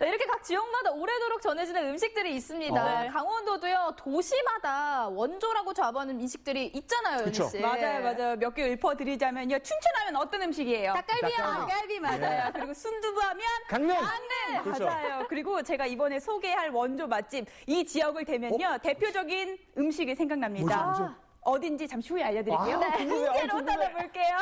네, 이렇게 각 지역마다 오래도록 전해지는 음식들이 있습니다. 어. 강원도도요, 도시마다 원조라고 잡아하는 음식들이 있잖아요, 그쵸. 연희 씨. 맞아요, 맞아요. 몇 개 읊어드리자면요. 춘천하면 어떤 음식이에요? 닭갈비요. 닭갈비 맞아요. 그리고 순두부하면 강릉. 강릉 그렇죠. 맞아요. 그리고 제가 이번에 소개할 원조 맛집 이 지역을 대면요 대표적인 음식이 생각납니다. 뭐죠, 뭐죠? 어딘지 잠시 후에 알려드릴게요. 아, 궁금해. 아, 인제로 궁금해. 찾아볼게요.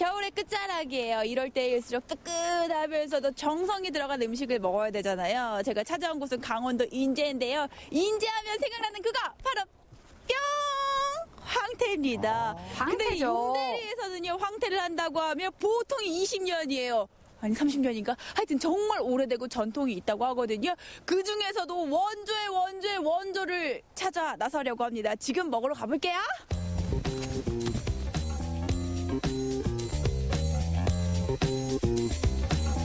겨울의 끝자락이에요. 이럴 때일수록 뜨끈하면서도 정성이 들어간 음식을 먹어야 되잖아요. 제가 찾아온 곳은 강원도 인제인데요. 인제하면 생각나는 그거 바로 뿅 황태입니다. 근데 황태죠. 용대리에서는요 황태를 한다고 하면 보통 20년이에요. 아니 30년인가? 하여튼 정말 오래되고 전통이 있다고 하거든요. 그 중에서도 원조의 원조의 원조를 찾아 나서려고 합니다. 지금 먹으러 가볼게요.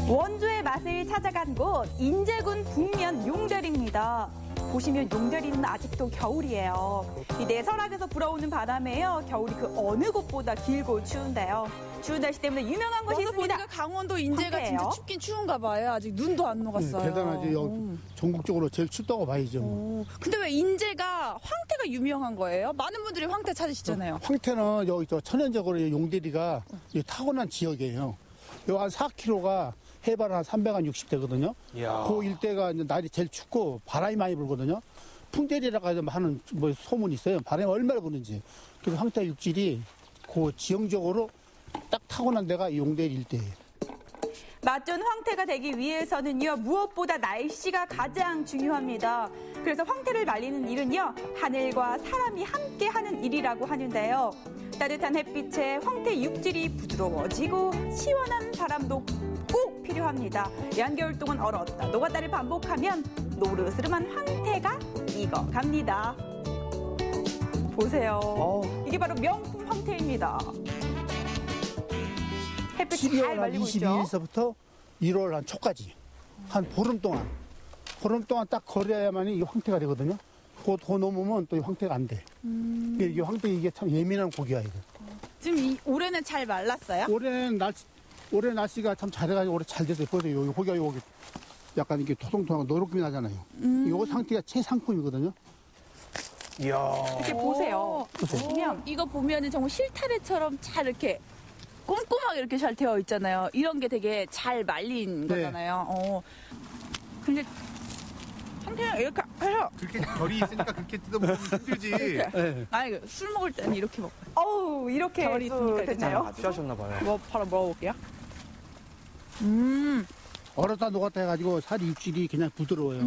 원조의 맛을 찾아간 곳 인제군 북면 용대리입니다. 보시면 용대리는 아직도 겨울이에요. 이 내설악에서 불어오는 바람에요. 겨울이 그 어느 곳보다 길고 추운데요. 추운 날씨 때문에 유명한 곳이 와서 있습니다. 보니까 강원도 인제가? 진짜 춥긴 추운가 봐요. 아직 눈도 안 녹았어요. 네, 대단하지. 여- 오. 전국적으로 제일 춥다고 봐야죠. 오. 근데 왜 인제가 황태가 유명한 거예요? 많은 분들이 황태 찾으시잖아요. 황태는 여기 저 천연적으로 이 용대리가 이 타고난 지역이에요. 요 한 4km가 해발 한 360대거든요. 이야. 그 일대가 이제 날이 제일 춥고 바람이 많이 불거든요. 풍대리라고 하는 뭐 소문이 있어요. 바람이 얼마나 부는지. 그래서 황태 육질이 그 지형적으로 딱 타고난 데가 이 용대리 일대예요. 맛좋은 황태가 되기 위해서는요 무엇보다 날씨가 가장 중요합니다. 그래서 황태를 말리는 일은요 하늘과 사람이 함께 하는 일이라고 하는데요. 따뜻한 햇빛에 황태 육질이 부드러워지고 시원한 바람도 꼭 필요합니다. 한겨울 동안 얼었다 녹았다를 반복하면 노르스름한 황태가 익어갑니다. 보세요. 어. 이게 바로 명품 황태입니다. 햇빛 잘 12월 한 말리고 있죠. 22일서부터 1월 한 초까지 한 보름 동안 보름 동안 딱 거려야만 이 황태가 되거든요. 그, 그 넘으면 또 이 황태가 안 돼. 음. 이게 황태 이게 참 예민한 고기야 이거. 지금 이 올해는 잘 말랐어요? 올해는 날씨 올해 날씨가 참 잘해가지고 올해 잘 됐어요. 보세요. 요 고기가 여기 약간 이렇게 토송토송하고 노릇김이 나잖아요. 음. 요거 상태가 최상품이거든요. 이야. 이렇게 보세요. 보세요. 보면 이거 보면은 정말 실타래처럼 잘 이렇게 꼼꼼하게 이렇게 잘 되어 있잖아요. 이런 게 되게 잘 말린 네. 거잖아요. 어. 근데 황태는 이렇게 해서 그렇게 결이 있으니까 그렇게 뜯어먹으면 힘들지. 네. 아니 술 먹을 때는 이렇게 먹어요. 어우 이렇게 결이 또 있으니까 됐나요? 취하셨나 봐요. 뭐 바로 먹어볼게요. 음, 얼었다 녹았다 해가지고 살이 육질이 그냥 부드러워요.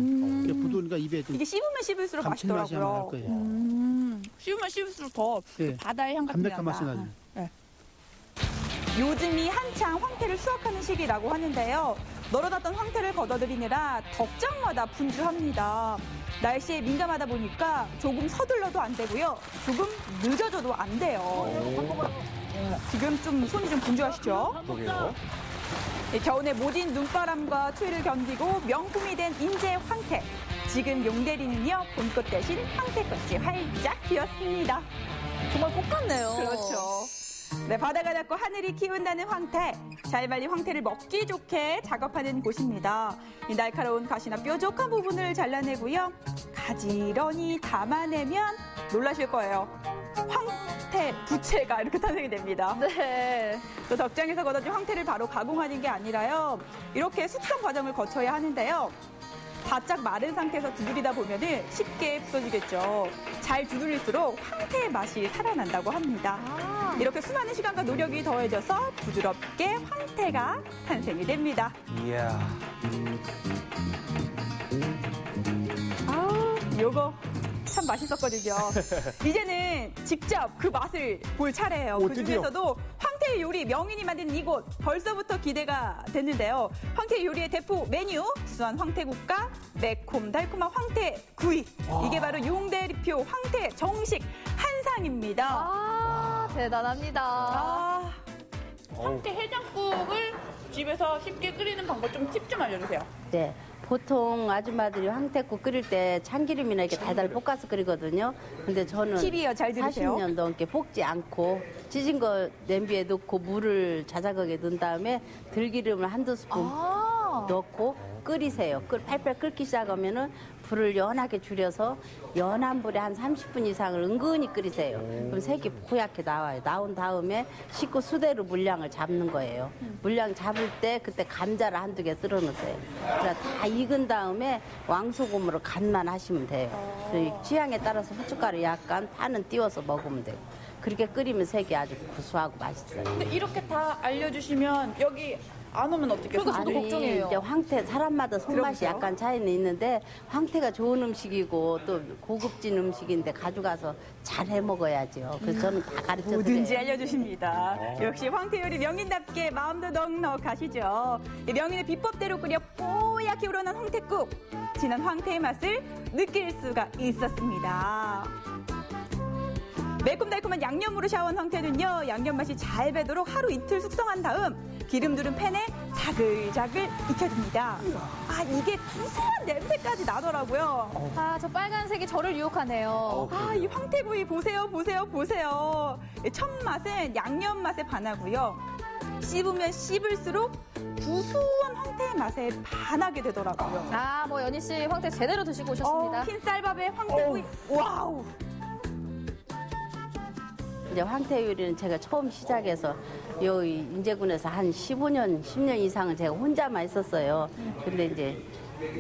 이게 부드러우니까 입에 좀 이게 씹으면 씹을수록 감칠맛이 아마 날 맛있더라고요. 거예요. 음. 씹으면 씹을수록 더 네. 바다의 향 같은 게 담백한 맛이. 나죠. 요즘이 한창 황태를 수확하는 시기라고 하는데요. 널어놨던 황태를 걷어들이느라 덕장마다 분주합니다. 날씨에 민감하다 보니까 조금 서둘러도 안 되고요. 조금 늦어져도 안 돼요. 지금 좀 손이 좀 분주하시죠? 그러게요. 이 겨우내 모진 눈바람과 추위를 견디고 명품이 된 인제 황태. 지금 용대리는요 봄꽃 대신 황태꽃이 활짝 피었습니다. 정말 꽃 같네요. 그렇죠. 네, 바다가 닿고 하늘이 키운다는 황태. 잘 말린 황태를 먹기 좋게 작업하는 곳입니다. 이 날카로운 가시나 뾰족한 부분을 잘라내고요. 가지런히 담아내면 놀라실 거예요. 황태 부채가 이렇게 탄생이 됩니다. 네. 또 덕장에서 걷어진 황태를 바로 가공하는 게 아니라요. 이렇게 숙성 과정을 거쳐야 하는데요. 바짝 마른 상태에서 두드리다 보면 쉽게 부서지겠죠. 잘 두드릴수록 황태의 맛이 살아난다고 합니다. 아, 이렇게 수많은 시간과 노력이 더해져서 부드럽게 황태가 탄생이 됩니다. 이야. 아우, 요거 참 맛있었거든요. 이제는 직접 그 맛을 볼 차례예요. 오, 그. 중에서도 황태 요리 명인이 만든 이곳 벌써부터 기대가 됐는데요. 황태 요리의 대표 메뉴 수한 황태국과 매콤 달콤한 황태 구이. 이게 바로 용대리표 황태 정식 한상입니다. 아, 대단합니다. 아, 황태 해장국을 집에서 쉽게 끓이는 방법 좀 팁 좀 알려주세요. 네. 보통 아줌마들이 황태국 끓일 때 참기름이나 이렇게 달달 볶아서 끓이거든요. 근데 저는 팁이요. 잘 들으세요. 40년 넘게 볶지 않고 찢은 거 냄비에 넣고 물을 자작하게 넣은 다음에 들기름을 한두 스푼 아. 아. 넣고 끓이세요. 끓 팔팔 끓기 시작하면은 불을 연하게 줄여서 연한 불에 한 30분 이상을 은근히 끓이세요. 그럼 색이 고얗게 나와요. 나온 다음에 식구 수대로 물량을 잡는 거예요. 물량 잡을 때 그때 감자를 한두 개 놓으세요. 그래서 다 익은 다음에 왕소금으로 간만 하시면 돼요. 취향에 따라서 후춧가루 약간 파는 띄워서 먹으면 돼요. 그렇게 끓이면 색이 아주 구수하고 맛있어요. 근데 이렇게 다 알려주시면 여기 안 오면 어떻게 그러니까 저도? 걱정이에요. 이제 황태 사람마다 손맛이 그러면서요? 약간 차이는 있는데 황태가 좋은 음식이고 또 고급진 음식인데 가져가서 잘 해 먹어야죠. 그래서 저는 다 가르쳐 뭐든지 드려요. 알려주십니다. 역시 황태 요리 명인답게 마음도 넉넉하시죠. 이 명인의 비법대로 끓여 뽀얗게 우러난 황태국. 진한 황태의 맛을 느낄 수가 있었습니다. 매콤달콤한 양념으로 샤워한 황태는요, 양념 맛이 잘 배도록 하루 이틀 숙성한 다음 기름 두른 팬에 자글자글 익혀줍니다. 아, 이게 구수한 냄새까지 나더라고요. 아, 저 빨간색이 저를 유혹하네요. 아, 이 황태구이 보세요, 보세요, 보세요. 이첫 맛은 양념 맛에 반하고요. 씹으면 씹을수록 구수한 황태의 맛에 반하게 되더라고요. 아, 뭐 연희 씨 황태 제대로 드시고 오셨습니다. 어, 흰 쌀밥에 황태구이, 와우. 이제 황태 요리는 제가 처음 시작해서 여기 인제군에서 한 15년, 10년 이상은 제가 혼자만 있었어요. 근데 이제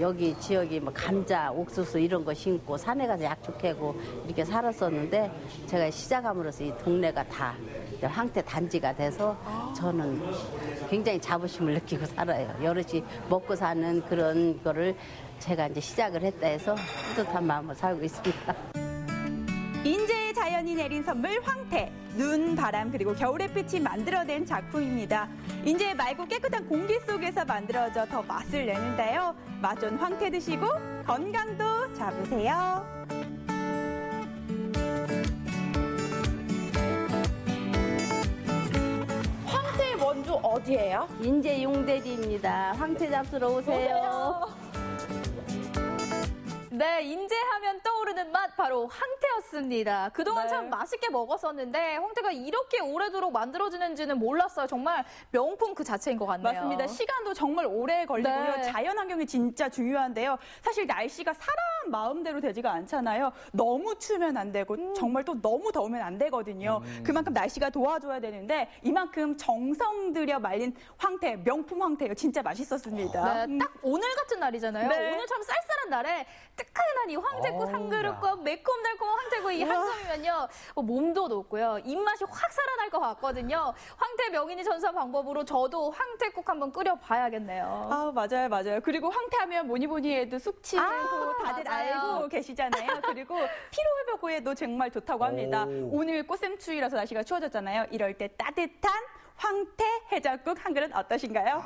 여기 지역이 뭐 감자, 옥수수 이런 거 심고 산에 가서 약초 캐고 이렇게 살았었는데 제가 시작함으로써 이 동네가 다 황태 단지가 돼서 저는 굉장히 자부심을 느끼고 살아요. 여럿이 먹고 사는 그런 거를 제가 이제 시작을 했다 해서 뿌듯한 마음으로 살고 있습니다. 인제의 자연이 내린 선물 황태. 눈, 바람, 그리고 겨울의 빛이 만들어낸 작품입니다. 인제의 맑고 깨끗한 공기 속에서 만들어져 더 맛을 내는데요. 맛 좋은 황태 드시고 건강도 잡으세요. 황태의 원조 어디예요? 인제 용대리입니다. 황태 잡수러 오세요. 네, 인제하면 떠오르는 맛 바로 황태였습니다. 그동안 네. 참 맛있게 먹었었는데 황태가 이렇게 오래도록 만들어지는지는 몰랐어요. 정말 명품 그 자체인 것 같네요. 맞습니다. 시간도 정말 오래 걸리고요. 네. 자연 환경이 진짜 중요한데요. 사실 날씨가 사람 마음대로 되지가 않잖아요. 너무 추우면 안 되고 음. 정말 또 너무 더우면 안 되거든요. 그만큼 날씨가 도와줘야 되는데 이만큼 정성 들여 말린 황태, 명품 황태요. 진짜 맛있었습니다. 네, 딱 오늘 같은 날이잖아요. 네. 오늘처럼 쌀쌀한 날에 뜨끈한 이 황태국 한 그릇과 매콤달콤한 황태구이 한 점이면요. 어, 몸도 높고요. 입맛이 확 살아날 것 같거든요. 황태 명인이 전수한 방법으로 저도 황태국 한번 끓여봐야겠네요. 아, 맞아요, 맞아요. 그리고 황태하면 뭐니 뭐니 해도 숙취 아, 다들 맞아요. 알고 계시잖아요. 그리고 피로 회복에도 정말 좋다고 합니다. 오. 오늘 꽃샘추위라서 날씨가 추워졌잖아요. 이럴 때 따뜻한 황태 해장국 한 그릇 어떠신가요?